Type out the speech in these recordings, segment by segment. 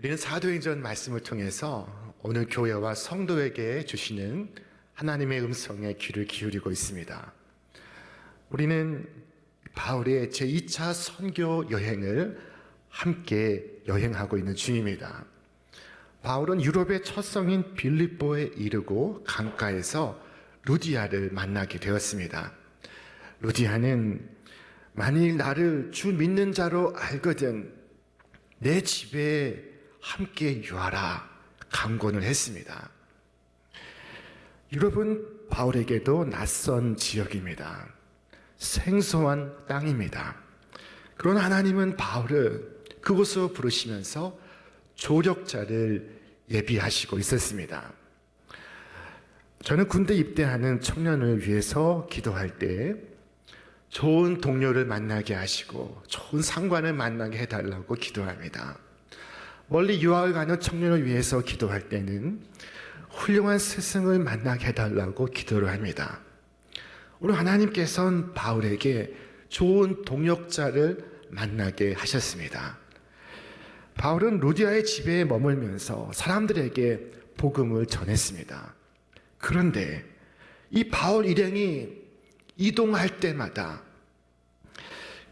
우리는 사도행전 말씀을 통해서 오늘 교회와 성도에게 주시는 하나님의 음성에 귀를 기울이고 있습니다. 우리는 바울의 제2차 선교 여행을 함께 여행하고 있는 중입니다. 바울은 유럽의 첫 성인 빌립보에 이르고 강가에서 루디아를 만나게 되었습니다. 루디아는 만일 나를 주 믿는 자로 알거든 내 집에 함께 유하라 강권을 했습니다. 유럽은 바울에게도 낯선 지역입니다. 생소한 땅입니다. 그러나 하나님은 바울을 그곳으로 부르시면서 조력자를 예비하시고 있었습니다. 저는 군대 입대하는 청년을 위해서 기도할 때 좋은 동료를 만나게 하시고 좋은 상관을 만나게 해달라고 기도합니다. 멀리 유학을 가는 청년을 위해서 기도할 때는 훌륭한 스승을 만나게 해달라고 기도를 합니다. 오늘 하나님께서는 바울에게 좋은 동역자를 만나게 하셨습니다. 바울은 루디아의 집에 머물면서 사람들에게 복음을 전했습니다. 그런데 이 바울 일행이 이동할 때마다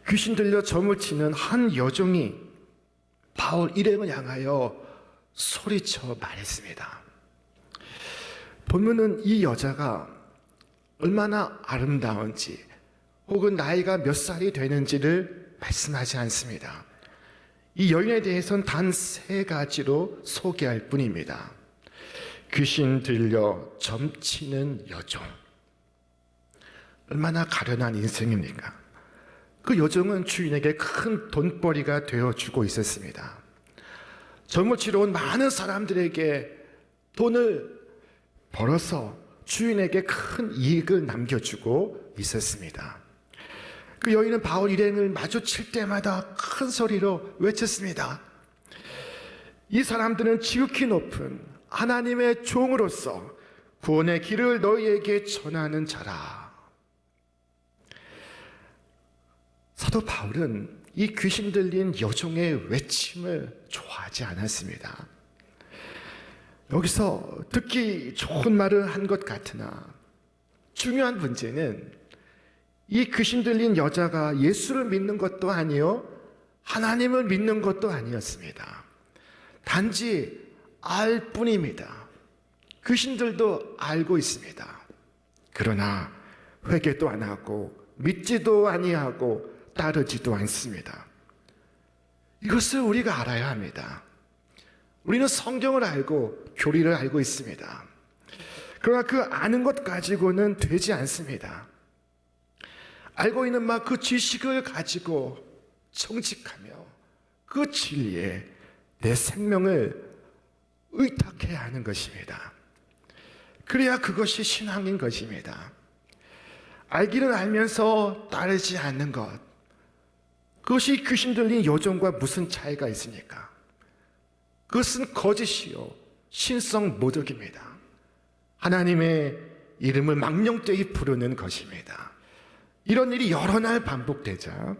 귀신 들려 점을 치는 한 여종이 바울 일행을 향하여 소리쳐 말했습니다. 본문은 이 여자가 얼마나 아름다운지 혹은 나이가 몇 살이 되는지를 말씀하지 않습니다. 이 여인에 대해서는 단 세 가지로 소개할 뿐입니다. 귀신 들려 점치는 여종. 얼마나 가련한 인생입니까? 그 여종은 주인에게 큰 돈벌이가 되어주고 있었습니다. 점을 치러 온 많은 사람들에게 돈을 벌어서 주인에게 큰 이익을 남겨주고 있었습니다. 그 여인은 바울 일행을 마주칠 때마다 큰 소리로 외쳤습니다. 이 사람들은 지극히 높은 하나님의 종으로서 구원의 길을 너희에게 전하는 자라. 사도 바울은 이 귀신 들린 여종의 외침을 좋아하지 않았습니다. 여기서 듣기 좋은 말을 한 것 같으나 중요한 문제는 이 귀신 들린 여자가 예수를 믿는 것도 아니요 하나님을 믿는 것도 아니었습니다. 단지 알 뿐입니다. 귀신들도 알고 있습니다. 그러나 회개도 안 하고 믿지도 아니하고 따르지도 않습니다. 이것을 우리가 알아야 합니다. 우리는 성경을 알고 교리를 알고 있습니다. 그러나 그 아는 것 가지고는 되지 않습니다. 알고 있는 막 그 지식을 가지고 정직하며 그 진리에 내 생명을 의탁해야 하는 것입니다. 그래야 그것이 신앙인 것입니다. 알기는 알면서 따르지 않는 것. 그것이 귀신 들린 여종과 무슨 차이가 있습니까? 그것은 거짓이요. 신성 모독입니다. 하나님의 이름을 망령되이 부르는 것입니다. 이런 일이 여러 날 반복되자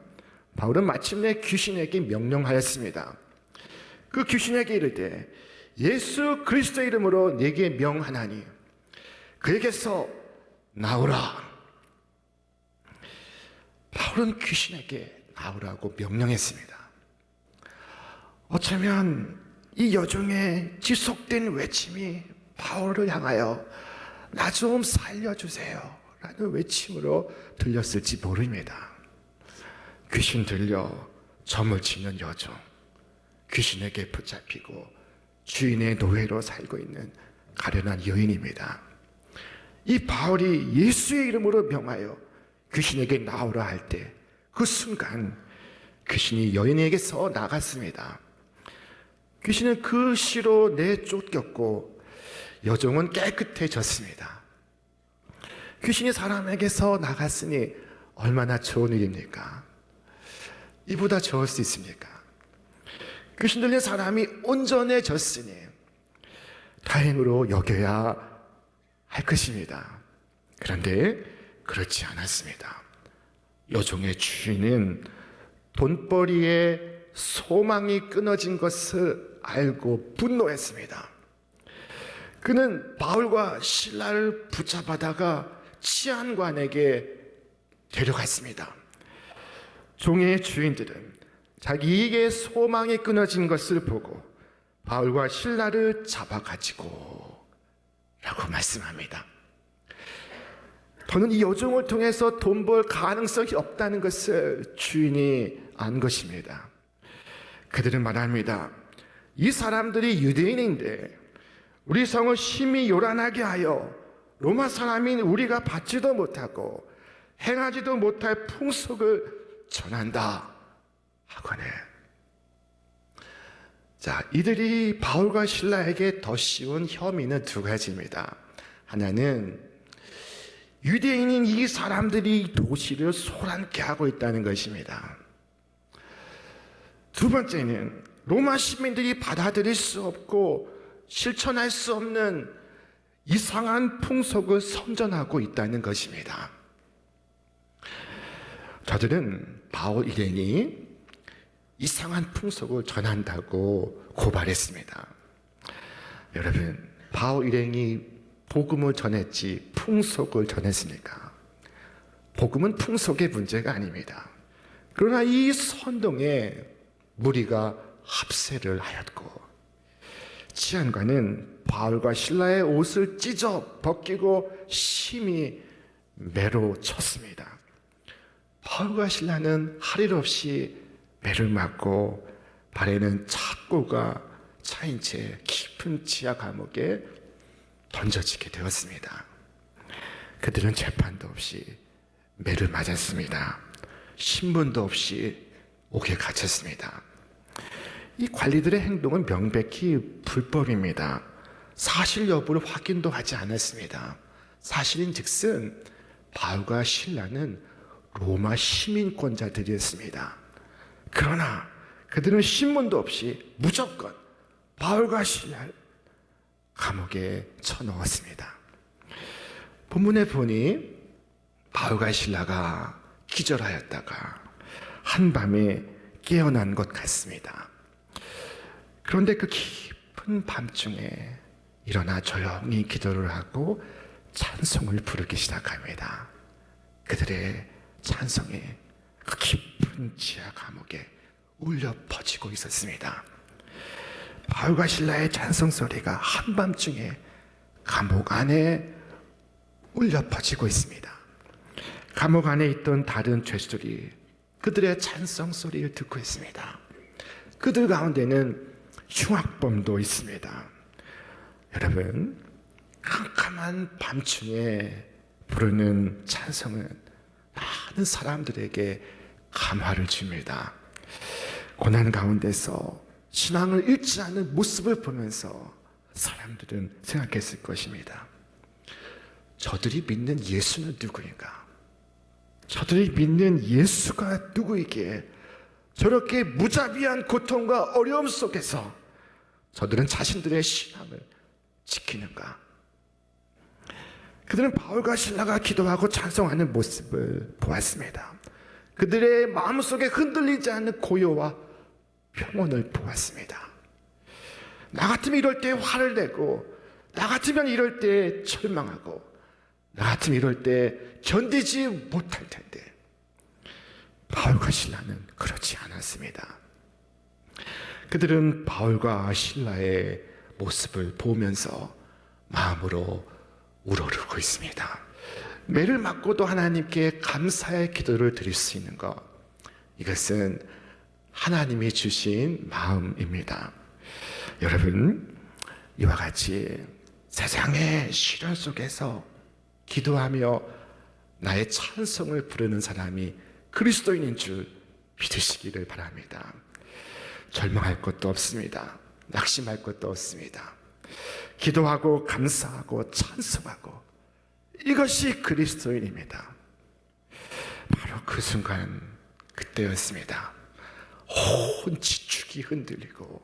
바울은 마침내 귀신에게 명령하였습니다. 그 귀신에게 이르되 예수 그리스도 이름으로 내게 명하나니 그에게서 나오라. 바울은 귀신에게 나오라고 명령했습니다. 어쩌면 이 여종의 지속된 외침이 바울을 향하여 나 좀 살려주세요. 라는 외침으로 들렸을지 모릅니다. 귀신 들려 점을 치는 여종, 귀신에게 붙잡히고 주인의 노예로 살고 있는 가련한 여인입니다. 이 바울이 예수의 이름으로 명하여 귀신에게 나오라 할 때 그 순간 귀신이 여인에게서 나갔습니다. 귀신은 그 시로 내쫓겼고 여종은 깨끗해졌습니다. 귀신이 사람에게서 나갔으니 얼마나 좋은 일입니까? 이보다 좋을 수 있습니까? 귀신 들린 사람이 온전해졌으니 다행으로 여겨야 할 것입니다. 그런데 그렇지 않았습니다. 여종의 주인은 돈벌이에 소망이 끊어진 것을 알고 분노했습니다. 그는 바울과 신라를 붙잡아다가 치안관에게 데려갔습니다. 종의 주인들은 자기에게 소망이 끊어진 것을 보고 바울과 신라를 잡아가지고 라고 말씀합니다. 더는 이 여종을 통해서 돈 벌 가능성이 없다는 것을 주인이 안 것입니다. 그들은 말합니다. 이 사람들이 유대인인데 우리 성을 심히 요란하게 하여 로마 사람인 우리가 받지도 못하고 행하지도 못할 풍속을 전한다 하거늘. 자, 이들이 바울과 신라에게 더 씌운 혐의는 두 가지입니다. 하나는 유대인인 이 사람들이 도시를 소란케 하고 있다는 것입니다. 두 번째는 로마 시민들이 받아들일 수 없고 실천할 수 없는 이상한 풍속을 선전하고 있다는 것입니다. 저들은 바울 일행이 이상한 풍속을 전한다고 고발했습니다. 여러분, 바울 일행이 복음을 전했지 풍속을 전했습니까? 복음은 풍속의 문제가 아닙니다. 그러나 이 선동에 무리가 합세를 하였고 치안관은 바울과 신라의 옷을 찢어 벗기고 심히 매로 쳤습니다. 바울과 신라는 할 일 없이 매를 맞고 발에는 착고가 차인 채 깊은 지하 감옥에 던져지게 되었습니다. 그들은 재판도 없이 매를 맞았습니다. 신분도 없이 옥에 갇혔습니다. 이 관리들의 행동은 명백히 불법입니다. 사실 여부를 확인도 하지 않았습니다. 사실인 즉슨 바울과 신라는 로마 시민권자들이었습니다. 그러나 그들은 신문도 없이 무조건 바울과 신라를 감옥에 쳐넣었습니다. 본문에 보니 바울과 신라가 기절하였다가 한밤에 깨어난 것 같습니다. 그런데 그 깊은 밤중에 일어나 조용히 기도를 하고 찬송을 부르기 시작합니다. 그들의 찬송이 그 깊은 지하 감옥에 울려 퍼지고 있었습니다. 바울과 신라의 찬송 소리가 한밤중에 감옥 안에 울려 퍼지고 있습니다. 감옥 안에 있던 다른 죄수들이 그들의 찬송 소리를 듣고 있습니다. 그들 가운데는 흉악범도 있습니다. 여러분, 캄캄한 밤중에 부르는 찬송은 많은 사람들에게 감화를 줍니다. 고난 가운데서 신앙을 잃지 않는 모습을 보면서 사람들은 생각했을 것입니다. 저들이 믿는 예수는 누구인가? 저들이 믿는 예수가 누구이기에 저렇게 무자비한 고통과 어려움 속에서 저들은 자신들의 신앙을 지키는가? 그들은 바울과 신라가 기도하고 찬송하는 모습을 보았습니다. 그들의 마음속에 흔들리지 않는 고요와 평온을 보았습니다. 나 같으면 이럴 때 화를 내고, 나 같으면 이럴 때 절망하고, 나 같으면 이럴 때 견디지 못할 텐데, 바울과 신라는 그렇지 않았습니다. 그들은 바울과 신라의 모습을 보면서 마음으로 우러르고 있습니다. 매를 맞고도 하나님께 감사의 기도를 드릴 수 있는 것. 이것은 하나님이 주신 마음입니다. 여러분, 이와 같이 세상의 시련 속에서 기도하며 나의 찬성을 부르는 사람이 그리스도인인 줄 믿으시기를 바랍니다. 절망할 것도 없습니다. 낙심할 것도 없습니다. 기도하고 감사하고 찬송하고 이것이 그리스도인입니다. 바로 그 순간 그때였습니다. 온 지축이 흔들리고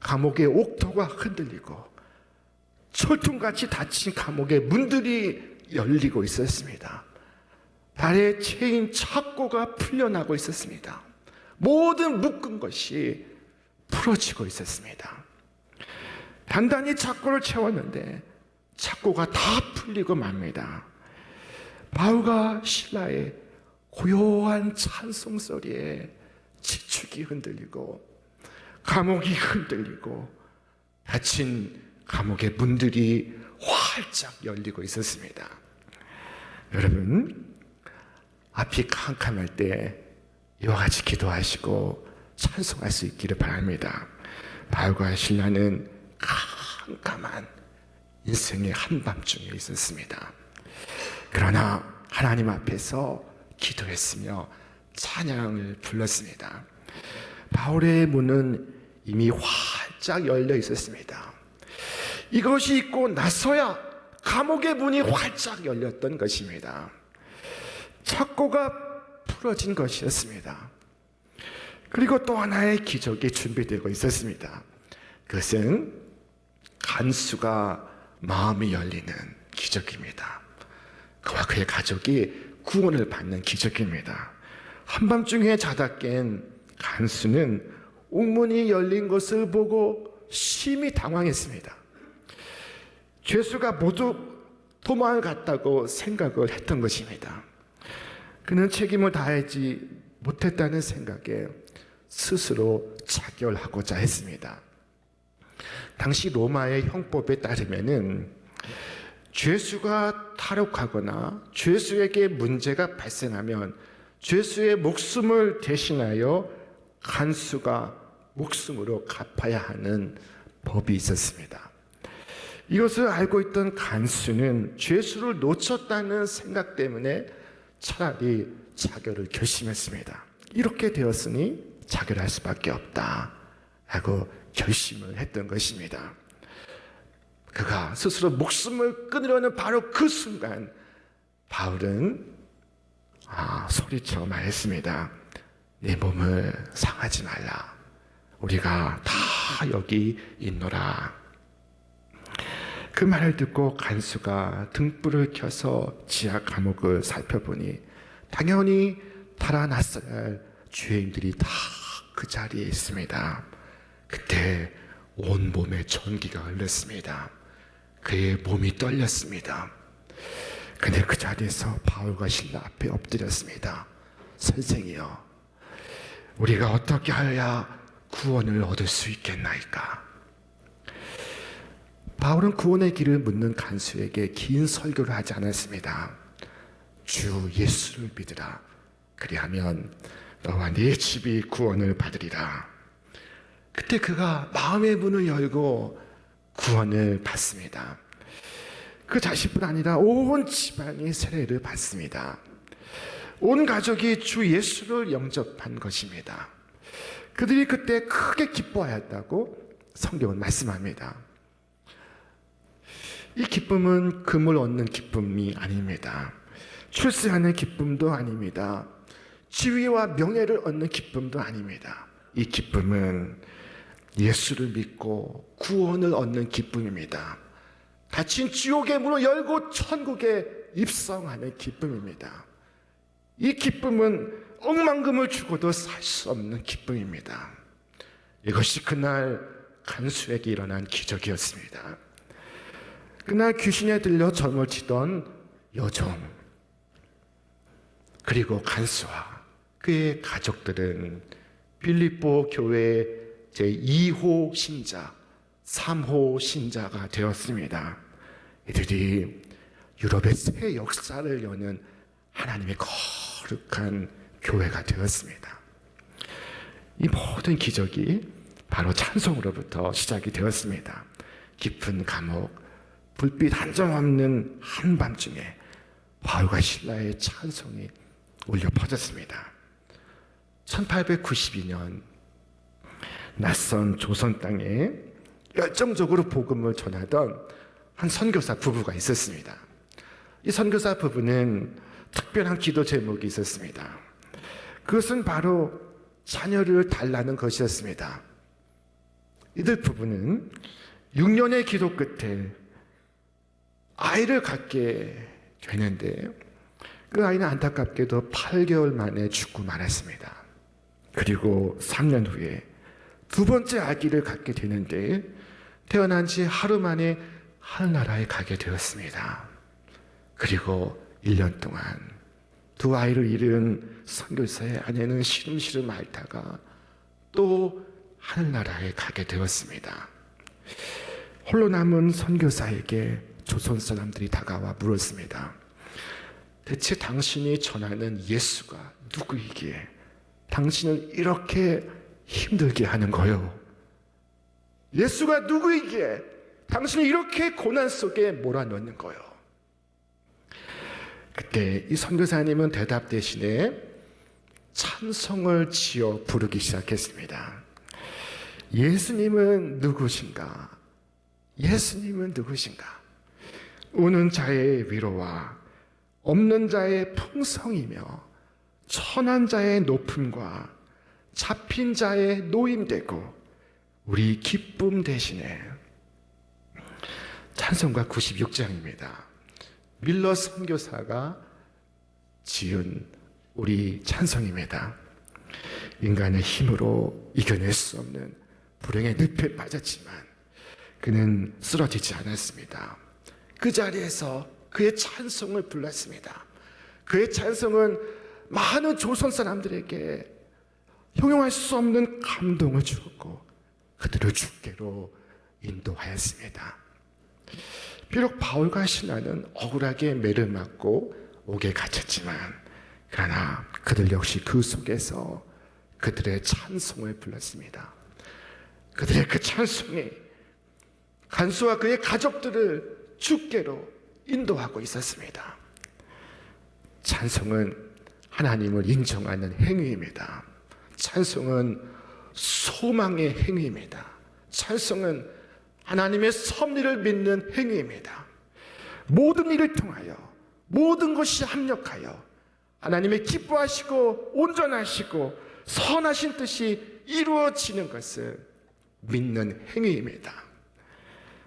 감옥의 옥토가 흔들리고 철통같이 닫힌 감옥의 문들이 열리고 있었습니다. 발에 체인 착고가 풀려나고 있었습니다. 모든 묶은 것이 풀어지고 있었습니다. 단단히 착고를 채웠는데 착고가 다 풀리고 맙니다. 바울과 신라의 고요한 찬송 소리에 지축이 흔들리고 감옥이 흔들리고 닫힌 감옥의 문들이 활짝 열리고 있었습니다. 여러분 앞이 캄캄할 때 이와 같이 기도하시고 찬송할 수 있기를 바랍니다. 바울과 신라는 캄캄한 인생의 한밤중에 있었습니다. 그러나 하나님 앞에서 기도했으며 찬양을 불렀습니다. 바울의 문은 이미 활짝 열려 있었습니다. 이것이 있고 나서야 감옥의 문이 활짝 열렸던 것입니다. 착고가 풀어진 것이었습니다. 그리고 또 하나의 기적이 준비되고 있었습니다. 그것은 간수가 마음이 열리는 기적입니다. 그와 그의 가족이 구원을 받는 기적입니다. 한밤중에 자다 깬 간수는 옥문이 열린 것을 보고 심히 당황했습니다. 죄수가 모두 도망을 갔다고 생각을 했던 것입니다. 그는 책임을 다하지 못했다는 생각에 스스로 자결하고자 했습니다. 당시 로마의 형법에 따르면은 죄수가 탈옥하거나 죄수에게 문제가 발생하면 죄수의 목숨을 대신하여 간수가 목숨으로 갚아야 하는 법이 있었습니다. 이것을 알고 있던 간수는 죄수를 놓쳤다는 생각 때문에 차라리 자결을 결심했습니다. 이렇게 되었으니 자결할 수밖에 없다. 하고 결심을 했던 것입니다. 그가 스스로 목숨을 끊으려는 바로 그 순간 바울은 아, 소리쳐 말했습니다. 내 몸을 상하지 말라. 우리가 다 여기 있노라. 그 말을 듣고 간수가 등불을 켜서 지하 감옥을 살펴보니 당연히 달아났어야 할 죄인들이 다 그 자리에 있습니다. 그때 온 몸에 전기가 흘렀습니다. 그의 몸이 떨렸습니다. 근데 그 자리에서 바울과 신라 앞에 엎드렸습니다. 선생이여, 우리가 어떻게 하여야 구원을 얻을 수 있겠나이까? 바울은 구원의 길을 묻는 간수에게 긴 설교를 하지 않았습니다. 주 예수를 믿으라. 그리하면 너와 네 집이 구원을 받으리라. 그때 그가 마음의 문을 열고 구원을 받습니다. 그 자신뿐 아니라 온 집안이 세례를 받습니다. 온 가족이 주 예수를 영접한 것입니다. 그들이 그때 크게 기뻐하였다고 성경은 말씀합니다. 이 기쁨은 금을 얻는 기쁨이 아닙니다. 출세하는 기쁨도 아닙니다. 지위와 명예를 얻는 기쁨도 아닙니다. 이 기쁨은 예수를 믿고 구원을 얻는 기쁨입니다. 닫힌 지옥의 문을 열고 천국에 입성하는 기쁨입니다. 이 기쁨은 억만금을 주고도 살 수 없는 기쁨입니다. 이것이 그날 간수에게 일어난 기적이었습니다. 그날 귀신에 들려 치던 여종 그리고 간수와 그의 가족들은 빌립보 교회의 제2호 신자, 3호 신자가 되었습니다. 이들이 유럽의 새 역사를 여는 하나님의 거룩한 교회가 되었습니다. 이 모든 기적이 바로 찬송으로부터 시작이 되었습니다. 깊은 감옥, 불빛 한 점 없는 한밤중에 바울과 신라의 찬송이 울려 퍼졌습니다. 1892년 낯선 조선 땅에 열정적으로 복음을 전하던 한 선교사 부부가 있었습니다. 이 선교사 부부는 특별한 기도 제목이 있었습니다. 그것은 바로 자녀를 달라는 것이었습니다. 이들 부부는 6년의 기도 끝에 아이를 갖게 되는데 그 아이는 안타깝게도 8개월 만에 죽고 말았습니다. 그리고 3년 후에 두 번째 아기를 갖게 되는데 태어난 지 하루 만에 하늘나라에 가게 되었습니다. 그리고 1년 동안 두 아이를 잃은 선교사의 아내는 시름시름 앓다가 또 하늘나라에 가게 되었습니다. 홀로 남은 선교사에게 조선 사람들이 다가와 물었습니다. 대체 당신이 전하는 예수가 누구이기에 당신을 이렇게 힘들게 하는 거요? 예수가 누구이기에 당신을 이렇게 고난 속에 몰아넣는 거요? 그때 이 선교사님은 대답 대신에 찬송을 지어 부르기 시작했습니다. 예수님은 누구신가? 예수님은 누구신가? 우는 자의 위로와 없는 자의 풍성이며 천한 자의 높음과 잡힌 자의 노임되고 우리 기쁨 대신에 찬송가 96장입니다. 밀러 선교사가 지은 우리 찬송입니다. 인간의 힘으로 이겨낼 수 없는 불행의 늪에 빠졌지만 그는 쓰러지지 않았습니다. 그 자리에서 그의 찬송을 불렀습니다. 그의 찬송은 많은 조선 사람들에게 형용할 수 없는 감동을 주었고 그들을 주께로 인도하였습니다. 비록 바울과 신라는 억울하게 매를 맞고 옥에 갇혔지만 그러나 그들 역시 그 속에서 그들의 찬송을 불렀습니다. 그들의 그 찬송이 간수와 그의 가족들을 주께로 인도하고 있었습니다. 찬송은 하나님을 인정하는 행위입니다. 찬송은 소망의 행위입니다. 찬송은 하나님의 섭리를 믿는 행위입니다. 모든 일을 통하여 모든 것이 합력하여 하나님의 기뻐하시고 온전하시고 선하신 뜻이 이루어지는 것을 믿는 행위입니다.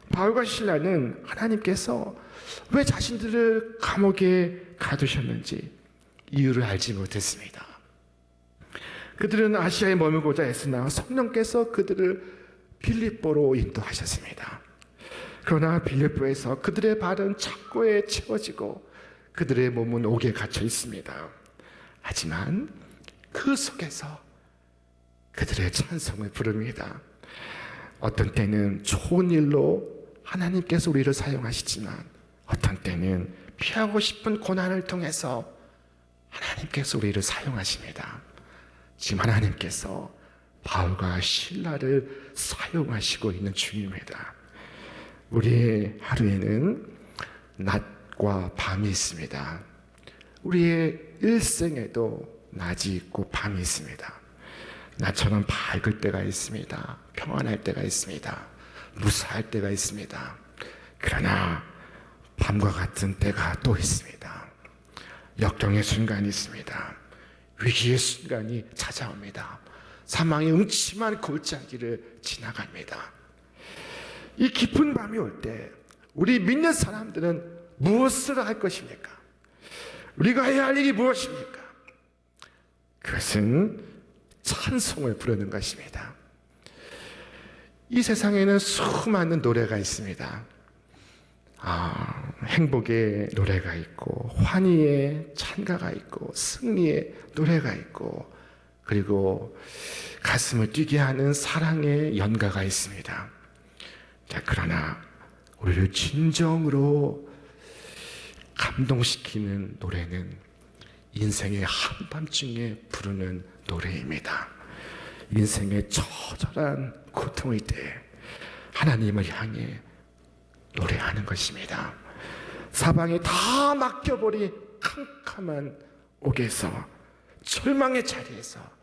바울과 신라는 하나님께서 왜 자신들을 감옥에 가두셨는지 이유를 알지 못했습니다. 그들은 아시아에 머물고자 애쓰나 성령께서 그들을 빌립보로 인도하셨습니다. 그러나 빌립보에서 그들의 발은 착고에 채워지고 그들의 몸은 옥에 갇혀 있습니다. 하지만 그 속에서 그들의 찬송을 부릅니다. 어떤 때는 좋은 일로 하나님께서 우리를 사용하시지만 어떤 때는 피하고 싶은 고난을 통해서 하나님께서 우리를 사용하십니다. 지금 하나님께서 바울과 신라를 사용하시고 있는 중입니다. 우리의 하루에는 낮과 밤이 있습니다. 우리의 일생에도 낮이 있고 밤이 있습니다. 낮처럼 밝을 때가 있습니다. 평안할 때가 있습니다. 무사할 때가 있습니다. 그러나 밤과 같은 때가 또 있습니다. 역경의 순간이 있습니다. 위기의 순간이 찾아옵니다. 사망의 음침한 골짜기를 지나갑니다. 이 깊은 밤이 올 때 우리 믿는 사람들은 무엇을 할 것입니까? 우리가 해야 할 일이 무엇입니까? 그것은 찬송을 부르는 것입니다. 이 세상에는 수많은 노래가 있습니다. 아, 행복의 노래가 있고, 환희의 찬가가 있고, 승리의 노래가 있고, 그리고 가슴을 뛰게 하는 사랑의 연가가 있습니다. 자, 그러나 우리를 진정으로 감동시키는 노래는 인생의 한밤중에 부르는 노래입니다. 인생의 처절한 고통일 때 하나님을 향해 노래하는 것입니다. 사방에 다 맡겨버린 캄캄한 옥에서 절망의 자리에서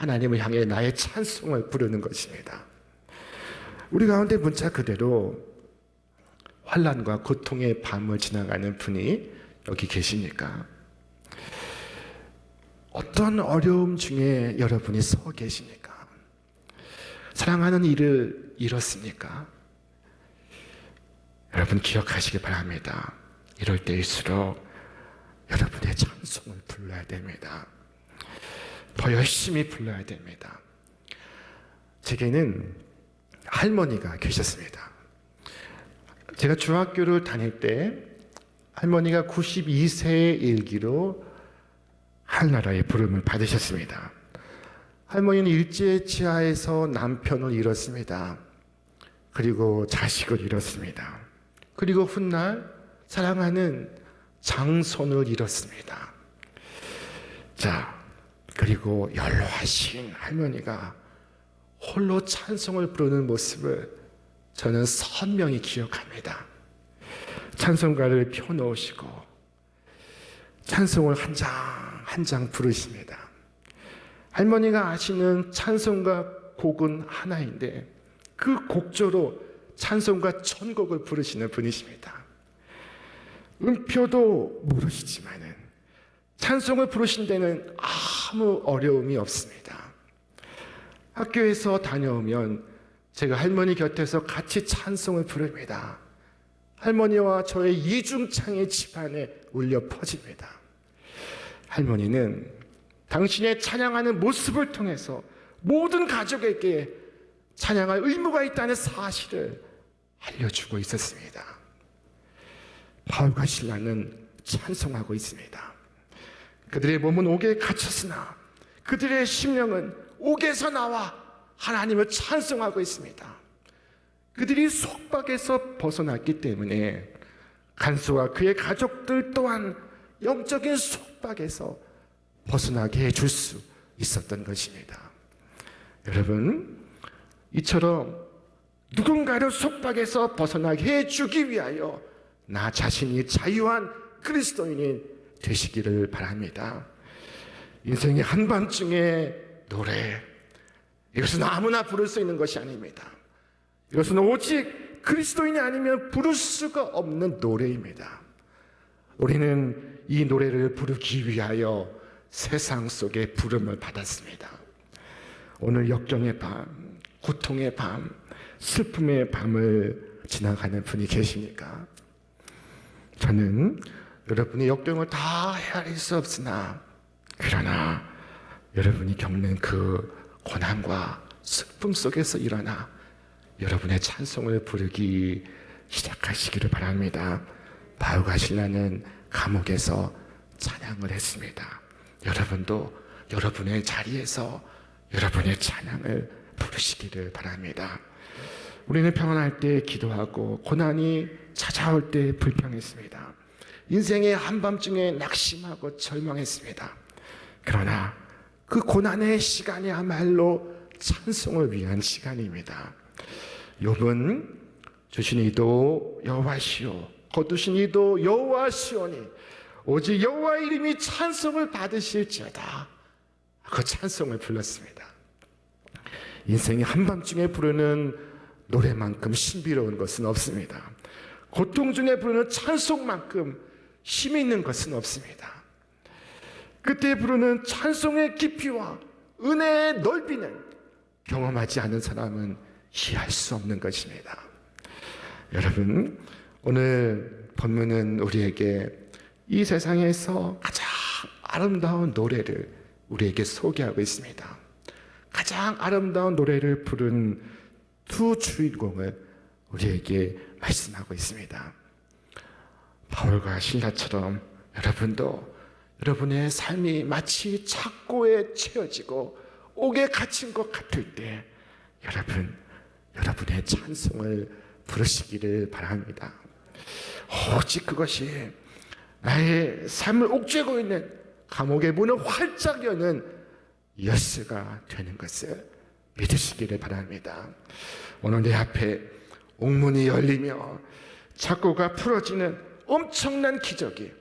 하나님을 향해 나의 찬송을 부르는 것입니다. 우리 가운데 문자 그대로 환란과 고통의 밤을 지나가는 분이 여기 계십니까? 어떤 어려움 중에 여러분이 서 계십니까? 사랑하는 이를 잃었습니까? 여러분 기억하시기 바랍니다. 이럴 때일수록 여러분의 찬송을 불러야 됩니다. 더 열심히 불러야 됩니다. 제게는 할머니가 계셨습니다. 제가 중학교를 다닐 때 할머니가 92세의 일기로 한나라의 부름을 받으셨습니다. 할머니는 일제 치하에서 남편을 잃었습니다. 그리고 자식을 잃었습니다. 그리고 훗날 사랑하는 장손을 잃었습니다. 자, 그리고 연로하신 할머니가 홀로 찬송을 부르는 모습을 저는 선명히 기억합니다. 찬송가를 펴놓으시고 찬송을 한 장 한 장 부르십니다. 할머니가 아시는 찬송가 곡은 하나인데 그 곡조로 찬송가 천곡을 부르시는 분이십니다. 음표도 모르시지만은 찬송을 부르신 데는 아 무 어려움이 없습니다. 학교에서 다녀오면 제가 할머니 곁에서 같이 찬송을 부릅니다. 할머니와 저의 이중창의 집안에 울려 퍼집니다. 할머니는 당신의 찬양하는 모습을 통해서 모든 가족에게 찬양할 의무가 있다는 사실을 알려주고 있었습니다. 바울과 신라는 찬송하고 있습니다. 그들의 몸은 옥에 갇혔으나 그들의 심령은 옥에서 나와 하나님을 찬송하고 있습니다. 그들이 속박에서 벗어났기 때문에 간수와 그의 가족들 또한 영적인 속박에서 벗어나게 해줄 수 있었던 것입니다. 여러분, 이처럼 누군가를 속박에서 벗어나게 해주기 위하여 나 자신이 자유한 그리스도인이 되시기를 바랍니다. 인생의 한밤중에 노래, 이것은 아무나 부를 수 있는 것이 아닙니다. 이것은 오직 그리스도인이 아니면 부를 수가 없는 노래입니다. 우리는 이 노래를 부르기 위하여 세상 속에 부름을 받았습니다. 오늘 역경의 밤, 고통의 밤, 슬픔의 밤을 지나가는 분이 계십니까? 저는 여러분의 역경을 다 헤아릴 수 없으나, 그러나 여러분이 겪는 그 고난과 슬픔 속에서 일어나 여러분의 찬송을 부르기 시작하시기를 바랍니다. 바울과 신라는 감옥에서 찬양을 했습니다. 여러분도 여러분의 자리에서 여러분의 찬양을 부르시기를 바랍니다. 우리는 평안할 때 기도하고 고난이 찾아올 때 불평했습니다. 인생의 한밤중에 낙심하고 절망했습니다. 그러나 그 고난의 시간이야말로 찬송을 위한 시간입니다. 욥은 주신 이도 여호와시오 거두신 이도 여호와시오니 오직 여호와 이름이 찬송을 받으실지어다 그 찬송을 불렀습니다. 인생이 한밤중에 부르는 노래만큼 신비로운 것은 없습니다. 고통 중에 부르는 찬송만큼 힘 있는 것은 없습니다. 그때 부르는 찬송의 깊이와 은혜의 넓이는 경험하지 않은 사람은 이해할 수 없는 것입니다. 여러분, 오늘 본문은 우리에게 이 세상에서 가장 아름다운 노래를 우리에게 소개하고 있습니다. 가장 아름다운 노래를 부른 두 주인공을 우리에게 말씀하고 있습니다. 바울과 신라처럼 여러분도 여러분의 삶이 마치 착고에 채워지고 옥에 갇힌 것 같을 때 여러분 여러분의 찬송을 부르시기를 바랍니다. 오직 그것이 나의 삶을 옥죄고 있는 감옥의 문을 활짝 여는 열쇠가 되는 것을 믿으시기를 바랍니다. 오늘 내 앞에 옥문이 열리며 착고가 풀어지는 엄청난 기적이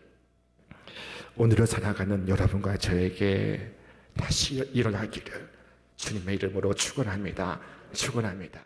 오늘을 살아가는 여러분과 저에게 다시 일어나기를 주님의 이름으로 축원합니다. 축원합니다.